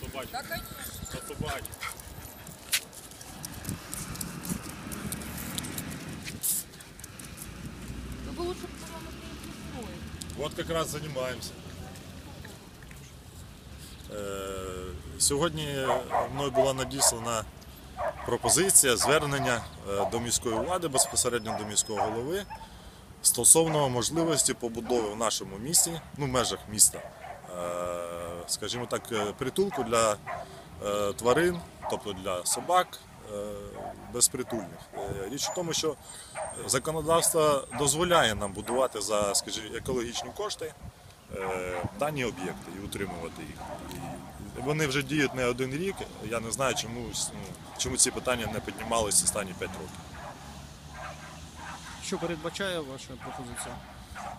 побачимо. Да, конечно. До побачення. Ну, вы лучше посмотрите строить. Вот как раз займаємося. Е, Сьогодні мною була надіслана пропозиція, звернення е, до міської влади, безпосередньо до міського голови, стосовно можливості побудови в нашому місті, ну в межах міста, е, скажімо так, е, притулку для е, тварин, тобто для собак е, безпритульних. Річ в тому, що законодавство дозволяє нам будувати за, скажімо, екологічні кошти дані об'єкти і утримувати їх. Вони вже діють не один рік. Я не знаю, чому, ну, чому ці питання не піднімалися останні 5 років. Що передбачає ваша пропозиція?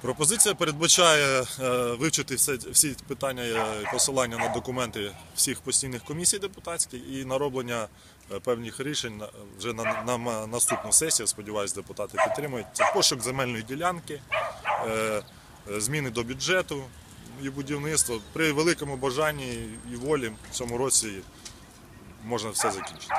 Пропозиція передбачає е, вивчити всі питання посилання на документи всіх постійних комісій депутатських і нароблення е, певних рішень вже на, на, на наступну сесію. Сподіваюсь, депутати підтримують. Це пошук земельної ділянки, е, зміни до бюджету і будівництво. При великому бажанні і волі в цьому році можна все закінчити.